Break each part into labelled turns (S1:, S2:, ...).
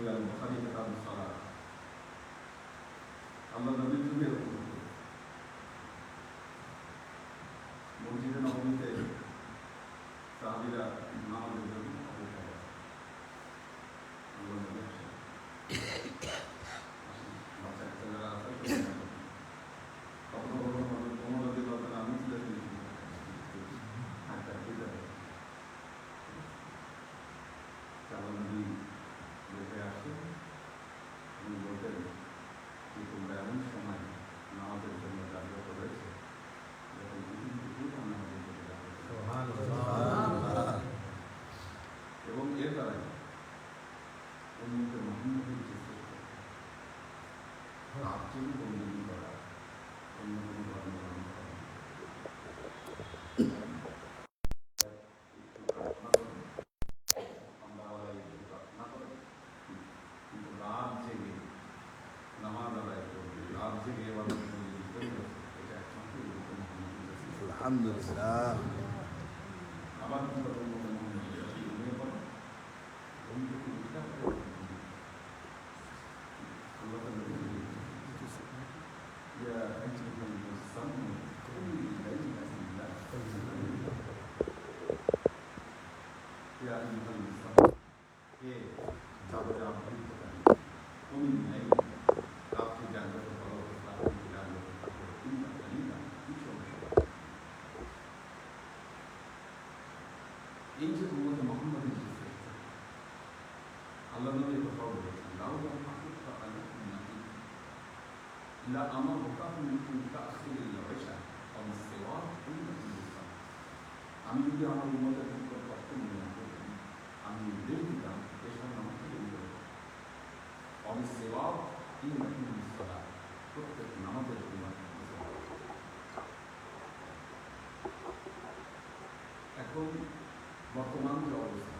S1: إلى المختلف عن الصلاة. أما
S2: আলহামদুলিল্লাহ
S1: إذا أمرتهم أن تأخذ العشاء أو الصغار فإنهم يصلون আমি যদি আমার উন্মতের ক্ষেত্রে কষ্ট মনে না করতাম আমি উদ্বেগ দিতাম এসব আমার থেকে উদ্যোগ অমি সেবা এই মহিলা প্রত্যেক নামাজের পরিমাণ এখন বর্তমান যে অবস্থা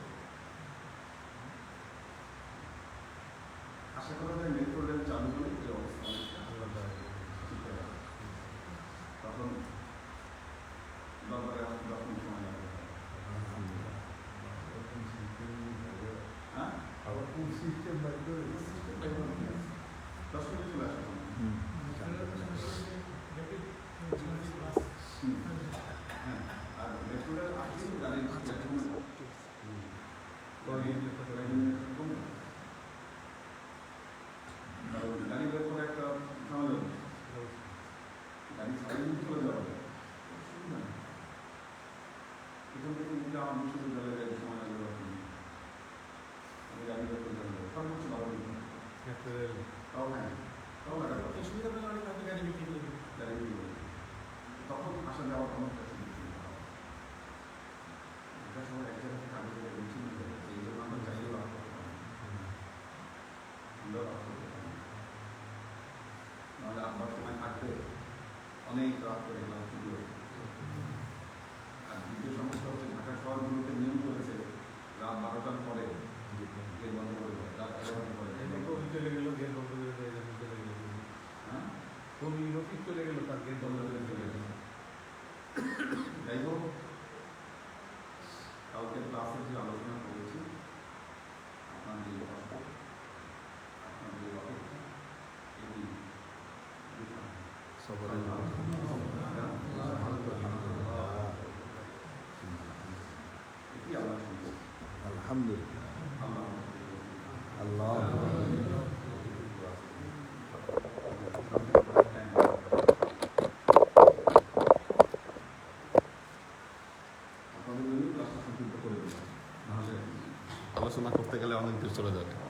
S1: আশা করা যায় মেট্রো রেল চালু হলে
S3: ಅನೇಕ ಆಟಗಳನ್ನು দিলাম নাহলে
S1: আলোচনা করতে গেলে অনেক দূর চলে যাবে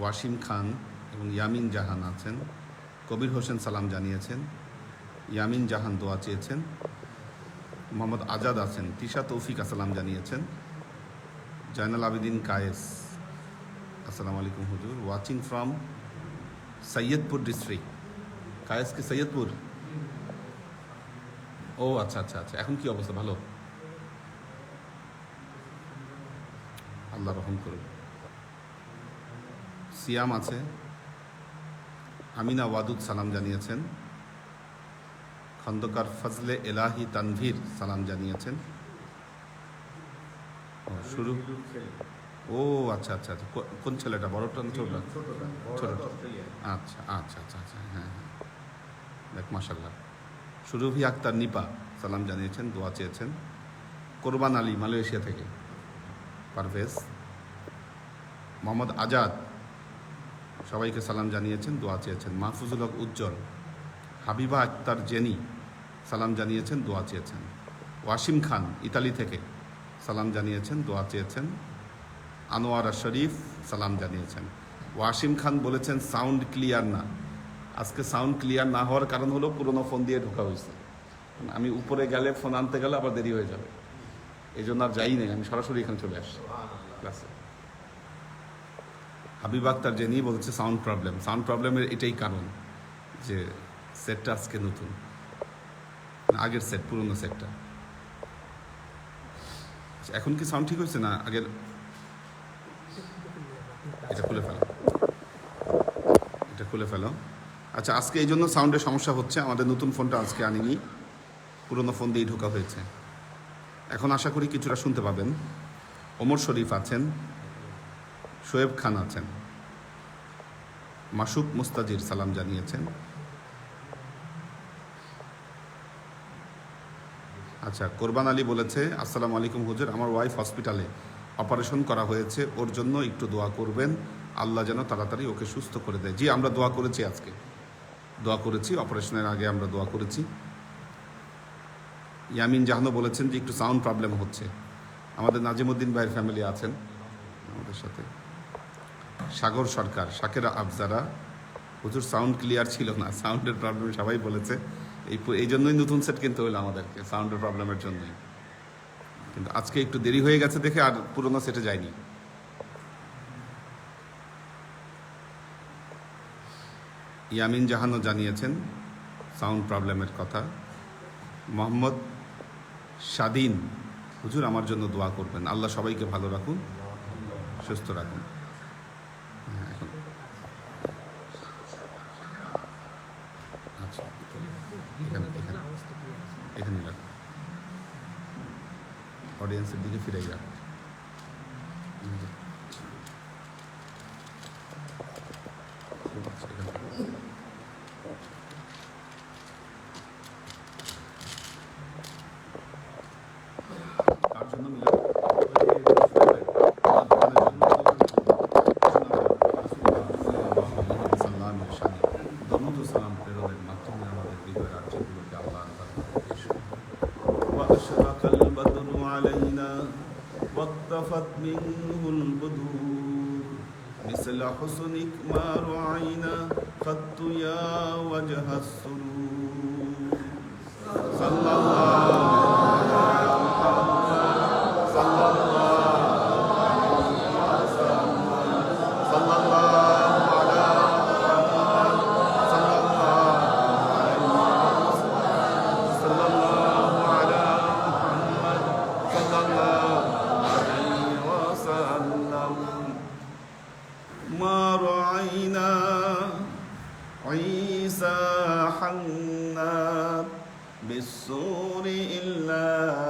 S1: ওয়াসিম খান এবং ইয়ামিন জাহান আছেন। কবির হোসেন সালাম জানিয়েছেন। ইয়ামিন জাহান দোয়া চেয়েছেন। মোহাম্মদ আজাদ আছেন। তিশা তৌফিক আসসালাম জানিয়েছেন। জয়নাল আবেদিন কায়েস। আসসালামু আলাইকুম হুজুর। Watching from Saidpur district. Kayes কি সৈয়দপুর? ও আচ্ছা আচ্ছা আচ্ছা। এখন কি অবস্থা? ভালো? আল্লাহ রহম করুন সিয়াম আছে। আমিনা ওয়াদুদ সালাম জানিয়েছেন। খন্দকার ফজলে এলাহি তানভীর সালাম জানিয়েছেন। শুরু। ও আচ্ছা আচ্ছা আচ্ছা। কোন ছেলেটা? বড়টা না ছোটটা?
S4: ছোটটা।
S1: আচ্ছা আচ্ছা আচ্ছা আচ্ছা হ্যাঁ হ্যাঁ। দেখ মাসাল্লাহ সুরভি আক্তার নিপা সালাম জানিয়েছেন, দোয়া চেয়েছেন। কোরবান আলী, মালয়েশিয়া থেকে। পারভেজ। মোহাম্মদ আজাদ সবাইকে সালাম জানিয়েছেন দোয়া চেয়েছেন। মাহফুজুল হক উজ্জ্বল হাবিবা আক্তার জেনি সালাম জানিয়েছেন দোয়া চেয়েছেন। ওয়াসিম খান ইতালি থেকে সালাম জানিয়েছেন দোয়া চেয়েছেন। আনোয়ারা শরীফ সালাম জানিয়েছেন। ওয়াসিম খান বলেছেন সাউন্ড ক্লিয়ার না। আজকে সাউন্ড ক্লিয়ার না হওয়ার কারণ হলো পুরনো ফোন দিয়ে ঢোকা হয়েছে। আমি উপরে গেলে ফোন আনতে গেলে আবার দেরি হয়ে যাবে। এই জন্য আর যাই নেই আমি সরাসরি এখানে চলে আসছি। ক্লাসে। হাবিব আক্তার জেনি বলছে সাউন্ড প্রবলেম সাউন্ড প্রবলেমের এটাই কারণ যে সেটটা আজকে নতুন। আগের সেট পুরনো সেটটা এখন কি সাউন্ড ঠিক হয়েছে না আগের? এটা খুলে ফেলো। এটা খুলে ফেলো। আচ্ছা আজকে এই জন্য সাউন্ডের সমস্যা হচ্ছে। আমাদের নতুন ফোনটা আজকে আনিনি। পুরনো ফোন দিয়েই ঢোকা হয়েছে। এখন আশা করি কিছুটা শুনতে পাবেন। ওমর শরীফ আছেন। শোয়েব খান আছেন। মাসুক মুস্তাজির সালাম জানিয়েছেন। আচ্ছা কোরবান আলী বলেছে, আসসালামু আলাইকুম হুজুর, আমার ওয়াইফ হসপিটালে অপারেশন করা হয়েছে, ওর জন্য একটু দোয়া করবেন। আল্লাহ যেন তাড়াতাড়ি ওকে সুস্থ করে দেয়। জি, আমরা দোয়া করেছি আজকে। দোয়া করেছি অপারেশনের আগে আমরা দোয়া করেছি। ইয়ামিন জাহানো বলেছেন যে একটু সাউন্ড প্রবলেম হচ্ছে। আমাদের নাজিমুদ্দিন ভাইয়ের ফ্যামিলি আছেন আমাদের সাথে। সাগর সরকার, শাকেরা আফজারা প্রচুর সাউন্ড ক্লিয়ার ছিল না সাউন্ডের প্রবলেম সবাই বলেছে। এই এই জন্যই নতুন সেট কিনতে হলো আমাদেরকে সাউন্ডের প্রবলেমের জন্যই। কিন্তু আজকে একটু দেরি হয়ে গেছে দেখে আর পুরোনো সেটে যায়নি। ইয়ামিন জাহানও জানিয়েছেন সাউন্ড প্রবলেমের কথা। মোহাম্মদ স্বাধীন হুজুর আমার জন্য দোয়া করবেন। আল্লাহ সবাইকে ভালো রাখুন, সুস্থ রাখুন। 就飞了一。مثل حسنك ما رعينا خدت يا وجه السرور. صلى الله بالسور إلا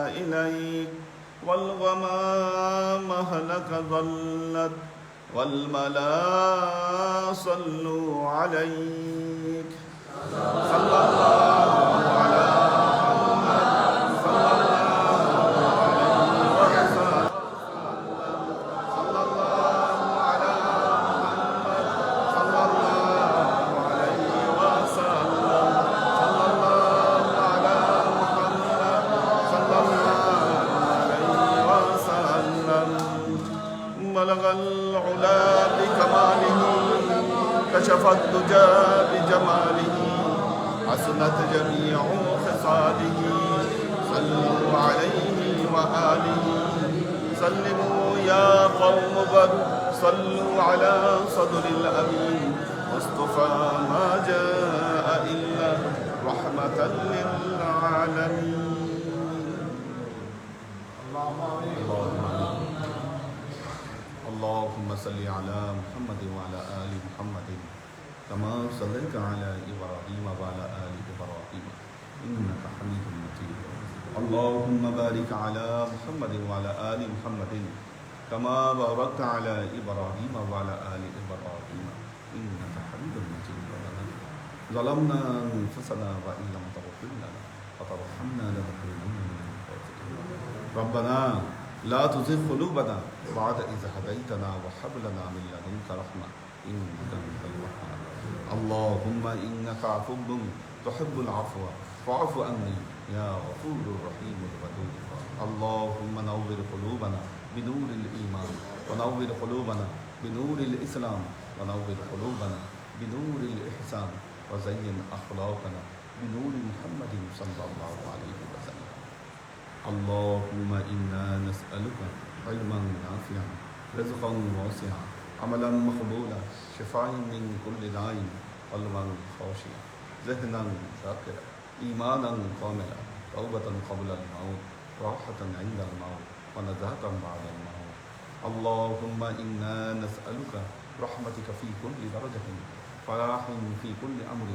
S1: إليك والغمام هلك ظلت والملا صلوا عليك. صلى الله على كشف الدجى بجماله حسنت جميع خصاله. صلوا عليه وآله. سلموا يا قوم بل صلوا على صدر الأمين. مصطفى ما جاء إلا رحمة للعالمين اللهم صل على محمد وعلى آل محمد كما صليت على إبراهيم وعلى آل إبراهيم. إنك حميد مجيد. اللهم بارك على محمد وعلى آل محمد كما باركت على إبراهيم وعلى آل إبراهيم. إنك حميد مجيد. ظلمنا أنفسنا وإن لم تغفر لنا وترحمنا لنكونن من الخاسرين. ربنا لا تزغ قلوبنا. بعد إذ هديتنا وهب لنا من لدنك رحمة إنك أنت الوهاب. اللهم إنك عفو تحب العفو فاعف عني يا غفور رحيم الودود اللهم نور قلوبنا بنور الإيمان ونور قلوبنا بنور الإسلام ونور قلوبنا بنور الإحسان وزين أخلاقنا بنور محمد صلى الله عليه وسلم. اللهم إنا نسألك علما نافعا رزقا واسعا عملا مقبولا شفاء من كل داء قلبا خاشعا ذهنا ذاكرا إيمانا كاملا توبة قبل الموت راحة عند الموت ونزهة بعد الموت. اللهم إنا نسألك رحمتك في كل درجة فلاح في كل أمر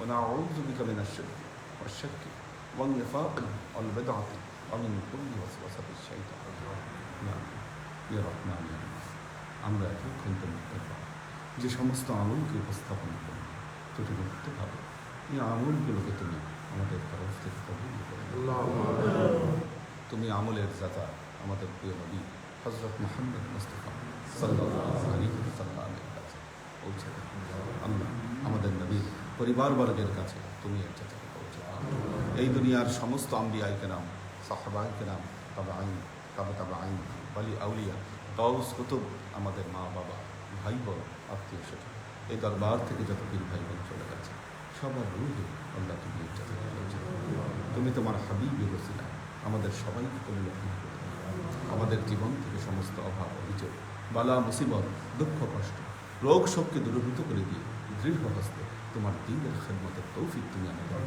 S1: ونعوذ بك من الشرك والشك والنفاق والبدعة. ومن كل وسوسة الشيطان نعم يا رحمن يا رحيم আমরা এতক্ষণ মুক্তবা যে সমস্ত আমলকে উপস্থাপন করি তুমি মুক্তভাবে এই আমলগুলোকে তুমি আমাদের তরফ থেকে কবুল করে নাও। তুমি আমলের জাতা আমাদের প্রিয় নবী হজরত মোহাম্মদ মুস্তফা সাল্লাল্লাহু আলাইহি ওয়াসাল্লামের কাছে পৌঁছে দাও আল্লাহ আমাদের নবীর পরিবারবর্গের কাছে তুমি এর জাতাকে পৌঁছে দাও এই দুনিয়ার সমস্ত আম্বিয়াই কেরাম আইন তবে তবে আইন আউলিয়া কাউস কুতুব আমাদের মা বাবা ভাই বোন আত্মীয় স্বজন এই দরবার থেকে যত পীর ভাই বোন চলে গেছে সবার রুহে আল্লাহ তুমি দাও তুমি তোমার হাবিবি রসিলা আমাদের সবাইকে লক্ষ্য আমাদের জীবন থেকে সমস্ত অভাব অভিযোগ বালা মুসিবত দুঃখ কষ্ট রোগ শোককে দূরীভূত করে দিয়ে দৃঢ় হস্তে তোমার দিনের খেদমতের তৌফিক তুমি আমাদের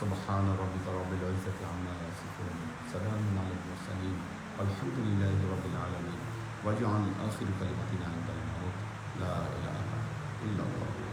S1: سبحان ربك رب العزة عما يصفون. سلام على المرسلين. الحمد لله رب العالمين. واجعل آخر كلمتنا عند الموت. لا إله إلا الله.